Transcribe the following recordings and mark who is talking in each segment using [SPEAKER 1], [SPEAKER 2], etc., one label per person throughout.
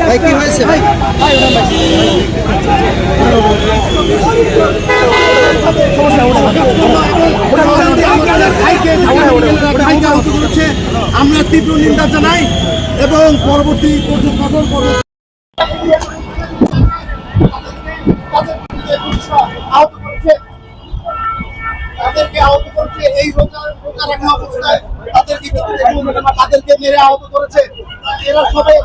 [SPEAKER 1] ভাই কি হয়েছে ভাই?
[SPEAKER 2] আমরা তীব্র নিন্দা জানাই এবং পরবর্তী কঠোর তাদেরকে আহত করেছে এই রোজা রাখা অবস্থায় তাদেরকে তাদেরকে মেরে আহত করেছে এরা সবাই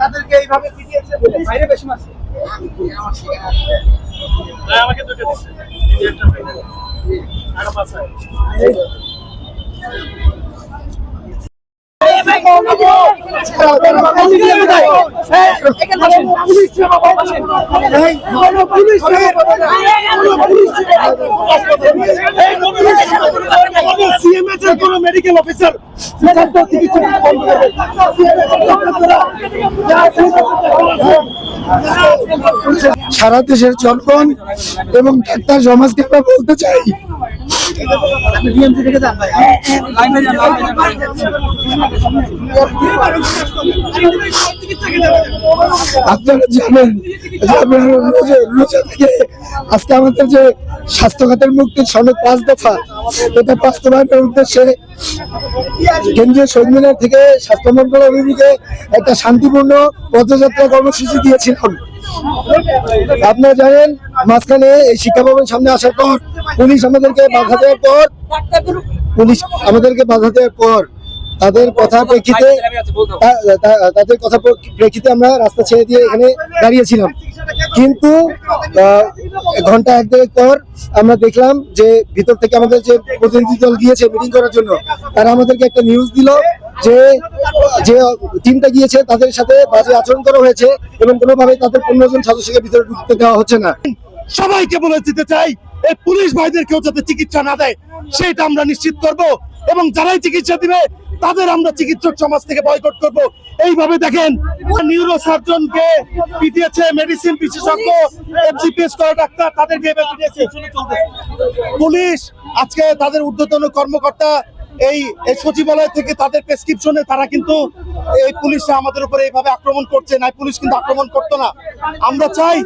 [SPEAKER 2] তাদেরকে এইভাবে পিটিয়েছে। বাইরে বেশি মারছে। কোন মেডিকেল অফিসার
[SPEAKER 3] সারা দেশের জনগণ এবং ডাক্তার সমাজকে আমরা বলতে চাই আপনারা জানেন যে আমরা রোজা রোজা থেকে আজকে আমাদের যে স্বাস্থ্য খাতের মুক্তির সনদ পাঁচ দফা এটা বাস্তবায়নের উদ্দেশ্যে কেন্দ্রীয় শহীদ মিনার থেকে স্বাস্থ্য মন্ত্রণালয় অভিমুখে একটা শান্তিপূর্ণ পদযাত্রা কর্মসূচি দিয়েছিলাম আপনারা জানেন মাঝখানে এই শিক্ষা ভবন সামনে আসার পর পুলিশ আমাদেরকে বাধা দেওয়ার পর, পুলিশ আমাদেরকে বাধা দেওয়ার পর তাদের কথা প্রেক্ষিতে তাদের কথা প্রেক্ষিতে আমরা রাস্তা ছেড়ে দিয়ে এখানে দাঁড়িয়েছিলাম। কিন্তু ঘণ্টা এক দেড়েক পর আমরা দেখলাম যে ভিতর থেকে আমাদের যে প্রতিনিধি দল গিয়েছে মিটিং করার জন্য, তারা আমাদেরকে একটা নিউজ দিল যে যে টিমটা গিয়েছে তাদের সাথে বাজে আচরণ করা হয়েছে এবং কোনোভাবে তাদের পনেরো জন সদস্যকে ভিতরে ঢুকতে দেওয়া হচ্ছে না।
[SPEAKER 2] সবাইকে বলে দিতে চাই এই পুলিশ ভাইদের কেউ যাতে চিকিৎসা না দেয়, সেটা আমরা নিশ্চিত করব এবং যারাই চিকিৎসা দিবে, তাদের আমরা চিকিৎসক সমাজ থেকে বয়কট করব। এইভাবে দেখেন নিউরো সার্জনকে পিটিয়েছে মেডিসিন বিশেষজ্ঞ এমসিপিএস করা ডাক্তার, তাদেরকে পিটিয়েছে। পুলিশ, আজকে তাদের ঊর্ধ্বতন কর্মকর্তা এই সচিবালয় থেকে তাদের প্রেসক্রিপশনে তারা কিন্তু এই পুলিশরা আমাদের উপরে এইভাবে আক্রমণ করছে। না পুলিশ কিন্তু আক্রমণ করতো না। আমরা চাই,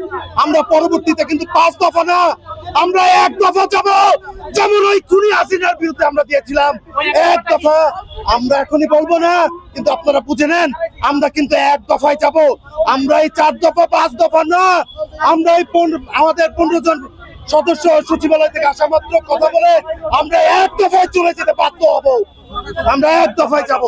[SPEAKER 2] আমরা পরবর্তীতে কিন্তু পাঁচ দফা না, আমরা এক দফা যাব। যেমন ওই খুনি হাসিনার বিরুদ্ধে আমরা দিয়েছিলাম। এক দফা। আমরা এখনই বলব না, কিন্তু আপনারা বুঝে নেন, আমরা কিন্তু এক দফায় যাব। আমরা এই চার দফা, পাঁচ দফা না, আমরা এই আমাদের পনেরো জন সদস্য সচিবালয় থেকে আসা মাত্র কথা বলে আমরা এক দফায় চলে যেতে বাধ্য হব। আমরা এক দফায় যাব।